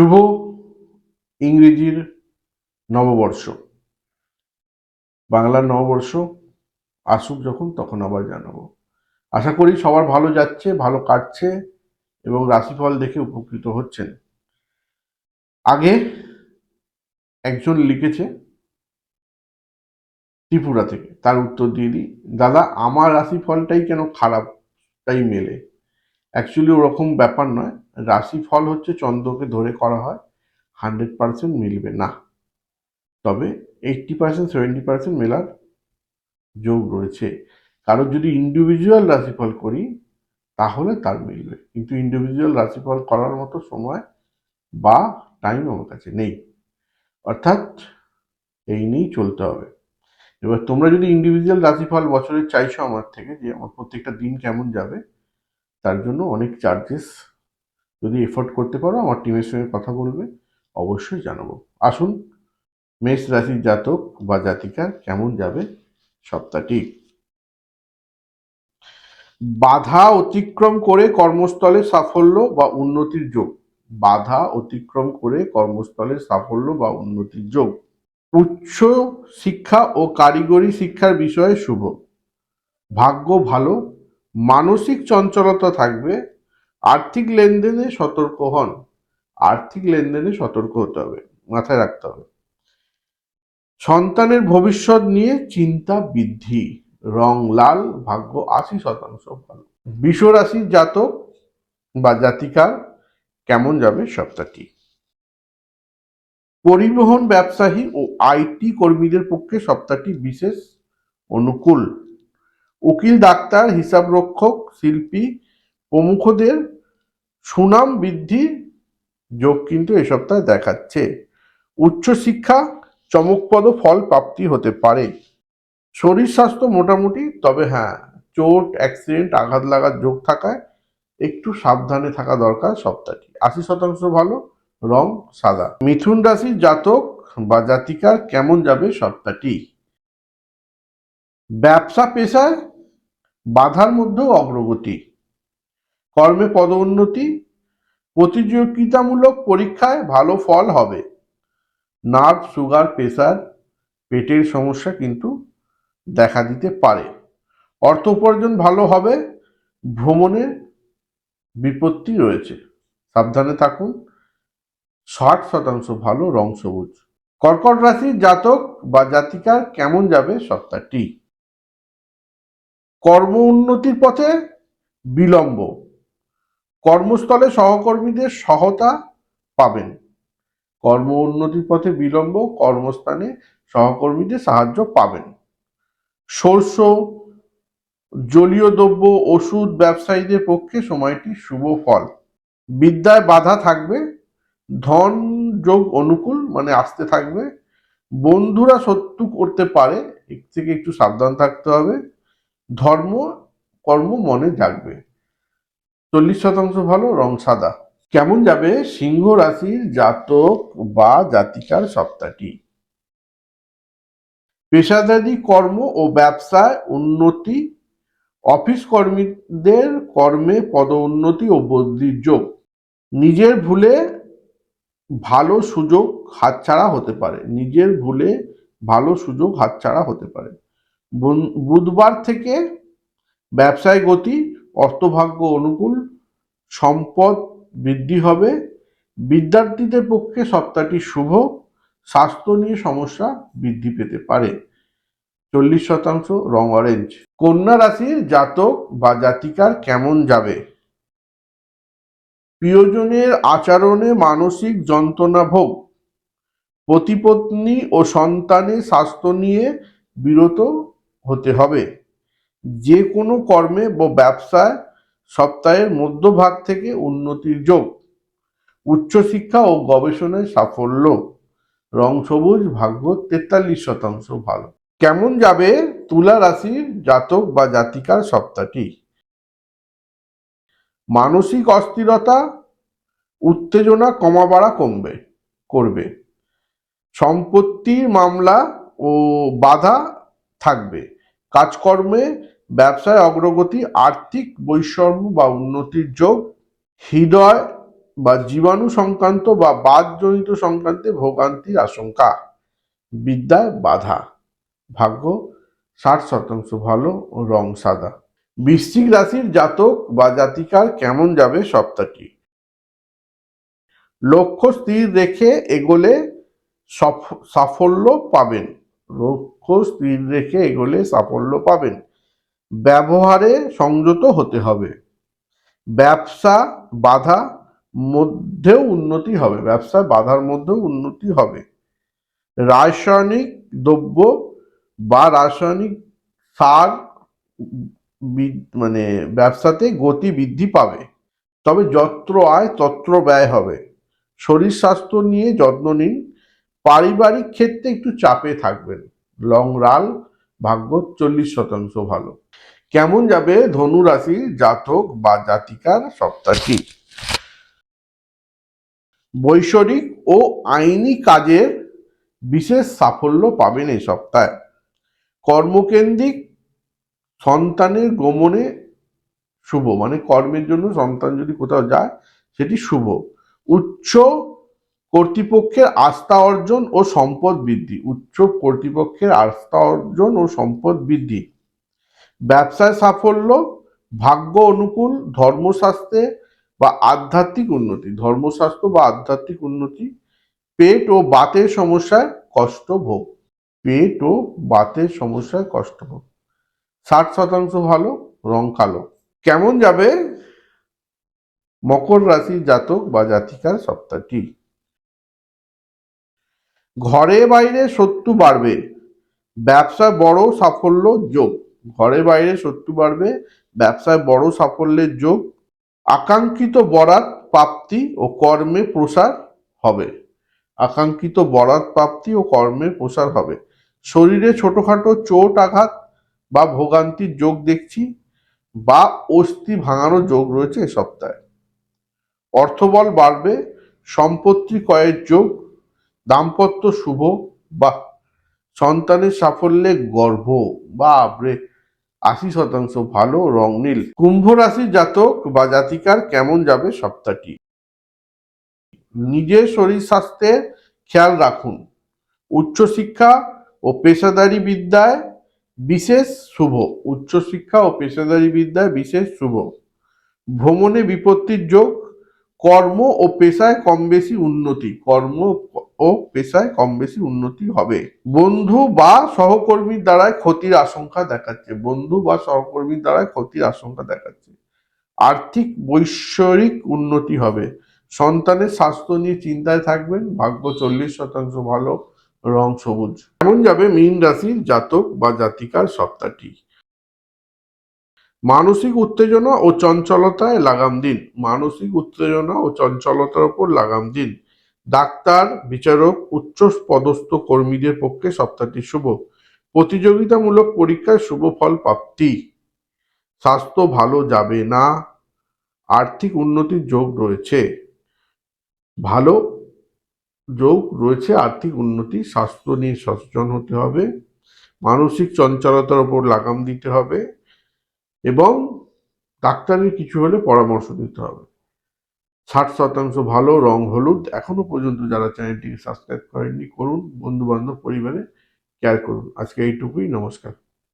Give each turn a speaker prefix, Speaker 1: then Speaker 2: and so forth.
Speaker 1: শুভ ইংরেজির নববর্ষ। বাংলার নববর্ষ আসুক যখন, তখন আবার জানাব। আশা করি সবার ভালো যাচ্ছে, ভালো কাটছে এবং রাশিফল দেখে উপকৃত হচ্ছেন। আগে একজন লিখেছে ত্রিপুরা থেকে, তার উত্তর দিয়ে দিই। দাদা, আমার রাশিফলটাই কেন খারাপটাই মেলে। অ্যাকচুয়ালি ওরকম ব্যাপার নয়। রাশিফল হচ্ছে চন্দ্রকে ধরে করা হয় হান্ড্রেড পার্সেন্ট মিলবে না। তবে এইটটি পার্সেন্ট সেভেন্টি পার্সেন্ট মেলার যোগ রয়েছে। কারোর যদি ইন্ডিভিজুয়াল রাশিফল করি, তাহলে তার মিলবে। কিন্তু ইন্ডিভিজুয়াল রাশিফল করার মতো সময় বা টাইম আমার কাছে নেই। অর্থাৎ এই নিয়েই চলতে হবে। এবার তোমরা যদি ইন্ডিভিজুয়াল রাশিফল বছরের চাইছো আমার থেকে যে আমার প্রত্যেকটা দিন কেমন যাবে, তার জন্য অনেক চার্জেস যদি এফোর্ট করতে পারো, আমার টিমের সঙ্গে কথা বলবে, অবশ্যই জানাব। আসুন, মেষ রাশির জাতক বা জাতিকার কেমন যাবে সপ্তাহটি? বাধা অতিক্রম করে কর্মস্থলে সাফল্য বা উন্নতির যোগ। বাধা অতিক্রম করে কর্মস্থলে সাফল্য বা উন্নতির যোগ। উচ্চ শিক্ষা ও কারিগরি শিক্ষার বিষয়ে শুভ। ভাগ্য ভালো। মানসিক চঞ্চলতা থাকবে। আর্থিক লেনদেনে সতর্ক হন। আর্থিক লেনদেনে সতর্ক হতে হবে, মাথায় রাখতে হবে। সন্তানের ভবিষ্যৎ নিয়ে চিন্তা বৃদ্ধি, রং লাল, ভাগ্য আশি শতাংশ ভালো। বিষ রাশির জাতক বা জাতিকার কেমন যাবে সপ্তাহটি? পরিবহন ব্যবসায়ী ও আইটি কর্মীদের পক্ষে সপ্তাহটি বিশেষ অনুকূল। উকিল, ডাক্তার, হিসাবরক্ষক, শিল্পী প্রমুখদের সুনাম বৃদ্ধির যোগ কিন্তু এ সপ্তাহে দেখাচ্ছে। উচ্চশিক্ষা চমকপ্রদ ফল প্রাপ্তি হতে পারে। শরীর স্বাস্থ্য মোটামুটি, তবে হ্যাঁ চোট, অ্যাক্সিডেন্ট, আঘাত লাগার যোগ থাকায় একটু সাবধানে থাকা দরকার সপ্তাহটি। আশি শতাংশ ভালো, রং সাদা। মিথুন রাশির জাতক বা জাতিকার কেমন যাবে সপ্তাহটি? ব্যবসা পেশায় বাধার মধ্যেও অগ্রগতি। কর্মে পদোন্নতি, প্রতিযোগিতামূলক পরীক্ষায় ভালো ফল হবে। নার্ভ, সুগার, প্রেসার, পেটের সমস্যা কিন্তু দেখা দিতে পারে। অর্থ উপার্জন ভালো হবে, ভ্রমণের বিপত্তি রয়েছে। সাবধানে থাকুন, ষাট শতাংশ ভালো রং সবুজ। কর্কট রাশির জাতক বা জাতিকার কেমন যাবে সপ্তাহটি? কর্ম উন্নতির পথে বিলম্ব। কর্মস্থলে সহকর্মীদের সহতা পাবেন। কর্ম উন্নতির পথে বিলম্ব, কর্মস্থানে সহকর্মীদের সাহায্য পাবেন। শস্য, জলীয় দ্রব্য, ওষুধ ব্যবসায়ীদের পক্ষে সময়টি শুভ ফল। বিদ্যায় বাধা থাকবে, ধন যোগ অনুকূল মানে আসতে থাকবে। বন্ধুরা শত্রু করতে পারে, এর থেকে একটু সাবধান থাকতে হবে। ধর্ম, কর্ম মনে জাগবে। চল্লিশ শতাংশ ভালো, রং সাদা। কেমন যাবে? সিংহ রাশির জাতক বা জাতিকার সপ্তাহটি। পেশাদারি কর্ম ও ব্যবসায় উন্নতি। অফিস কর্মীদের কর্মে পদোন্নতি ও বদলির যোগ। নিজের ভুলে ভালো সুযোগ হাতছাড়া হতে পারে। নিজের ভুলে ভালো সুযোগ হাতছাড়া হতে পারে। বুধবার থেকে ব্যবসায় গতি অর্থভাগ্য অনুকূল সম্পদ বৃদ্ধি হবে। বিদ্যার্থীদের পক্ষে সপ্তাহটি শুভ। স্বাস্থ্য নিয়ে সমস্যা বৃদ্ধি পেতে পারে। চল্লিশ শতাংশ রং অরেঞ্জ কন্যা রাশির জাতক বা জাতিকার কেমন যাবে? প্রিয়জনের আচরণে মানসিক যন্ত্রণা ভোগ। পতিপত্নী ও সন্তানের স্বাস্থ্য নিয়ে বিরত হতে হবে। যে কোনো কর্মে বা ব্যবসায় সপ্তাহের মধ্যভাগ থেকে উন্নতির যোগ। উচ্চশিক্ষা ও গবেষণায় সাফল্য। রং সবুজ, ভাগ্য তেতাল্লিশ শতাংশ ভালো। কেমন যাবে তুলা রাশির জাতক বা জাতিকার সপ্তাহটি? মানসিক অস্থিরতা, উত্তেজনা কমা বাড়া কমবে, করবে। সম্পত্তির মামলা ও বাধা থাকবে। কাজকর্মে ব্যবসায় অগ্রগতি, আর্থিক বৈষম্য বা উন্নতির যোগ, হৃদয় বা জীবাণু সংক্রান্ত বা বাদজনিত সংক্রান্তে ভোগান্তির আশঙ্কা, বিদ্যায় বাধা। ভাগ্য ষাট শতাংশ ভালো, রং সাদা। বৃশ্চিক রাশির জাতক বা জাতিকার কেমন যাবে সপ্তাহটি? লক্ষ্য স্থির রেখে এগোলে সফ- সাফল্য পাবেন। লক্ষ্য স্থির রেখে এগোলে সাফল্য পাবেন। ব্যবহারে সংযত হতে হবে। ব্যবসা বাধা মধ্যেও উন্নতি হবে। ব্যবসায় বাধার মধ্যেও উন্নতি হবে। রাসায়নিক দ্রব্য বা রাসায়নিক সার মানে ব্যবসাতে গতি বৃদ্ধি পাবে। তবে যত্র আয়, তত্র ব্যয় হবে। শরীর স্বাস্থ্য নিয়ে যত্ন নিন। পারিবারিক ক্ষেত্রে একটু চাপে থাকবেন। লং রাল ভাগ্য চল্লিশ শতাংশ ভালো। কেমন যাবে ধনু রাশির জাতক বা জাতিকার সপ্তাহটি বৈষয়িক ও আইনি কাজের বিশেষ সাফল্য পাবেন এই সপ্তাহে। কর্মকেন্দ্রিক সন্তানের গমনে শুভ মানে কর্মের জন্য সন্তান যদি কোথাও যায়, সেটি শুভ। উচ্চ কর্তৃপক্ষের আস্থা অর্জন ও সম্পদ বৃদ্ধি। উচ্চ কর্তৃপক্ষের আস্থা অর্জন ও সম্পদ বৃদ্ধি। ব্যবসায় সাফল্য, ভাগ্য অনুকূল, ধর্মশাস্ত্রে বা আধ্যাত্মিক উন্নতি। ধর্মশাস্ত্র বা আধ্যাত্মিক উন্নতি, পেট ও বাতের সমস্যায় কষ্ট ভোগ। পেট ও বাতের সমস্যায় কষ্ট ভোগ। ষাট শতাংশ ভালো, রং কালো। কেমন যাবে? মকর রাশি জাতক বা জাতিকার সপ্তাহটি। ঘরে বাইরে শত্রু বাড়বে। ব্যবসা বড় সাফল্য যোগ। ঘরে বাইরে শত্রু বাড়বে, ব্যবসায় বড় সাফল্যের যোগ, আকাঙ্ক্ষিত বরাত প্রাপ্তি ও কর্মে প্রসার হবে। আকাঙ্ক্ষিত বরাত প্রাপ্তি ও কর্মের প্রসার হবে। শরীরে ছোটখাটো চোট আঘাত বা ভোগান্তির যোগ দেখছি, বা অস্থি ভাঙানোর যোগ রয়েছে এ সপ্তাহে। অর্থবল বাড়বে, সম্পত্তি ক্রয়ের যোগ, দাম্পত্য শুভ বা সন্তানের সাফল্যে গর্ব বা আবরে আশি শতাংশ ভালো রং নীল। কুম্ভ রাশির জাতক বা জাতিকার কেমন যাবে সপ্তাহটি? নিজের শরীর স্বাস্থ্যে খেয়াল রাখুন। উচ্চশিক্ষা ও পেশাদারি বিদ্যায় বিশেষ শুভ। উচ্চশিক্ষা ও পেশাদারি বিদ্যায় বিশেষ শুভ। ভ্রমণে বিপত্তির যোগ। কর্ম ও পেশায় কম বেশি উন্নতি। কর্ম ও পেশায় কম বেশি উন্নতি হবে। বন্ধু বা সহকর্মীর দ্বারাই ক্ষতির আশঙ্কা দেখাচ্ছে। বন্ধু বা সহকর্মীর দ্বারাই ক্ষতির আশঙ্কা দেখাচ্ছে। আর্থিক বৈশ্বরিক উন্নতি হবে। সন্তানের স্বাস্থ্য নিয়ে চিন্তায় থাকবেন। ভাগ্য চল্লিশ শতাংশ ভালো, রং সবুজ। কেমন যাবে মীন রাশির জাতক বা জাতিকার সপ্তাহটি? মানসিক উত্তেজনা ও চঞ্চলতায় লাগাম দিন। মানসিক উত্তেজনা ও চঞ্চলতার উপর লাগাম দিন। ডাক্তার, বিচারক উচ্চ পদস্থ কর্মীদের পক্ষে সপ্তাহটি শুভ। প্রতিযোগিতামূলক পরীক্ষায় শুভ ফল প্রাপ্তি। স্বাস্থ্য ভালো যাবে না। আর্থিক উন্নতির যোগ রয়েছে। ভালো যোগ রয়েছে, আর্থিক উন্নতি, স্বাস্থ্য নিয়ে সচেতন হতে হবে। মানসিক চঞ্চলতার উপর লাগাম দিতে হবে এবং ডাক্তারের কিছু হলে পরামর্শ দিতে হবে। ষাট শতাংশ ভালো, রং হলুদ। এখনও পর্যন্ত যারা চ্যানেলটিকে সাবস্ক্রাইব করেননি, করুন। বন্ধুবান্ধব পরিবারে কেয়ার করুন। আজকে এইটুকুই। নমস্কার।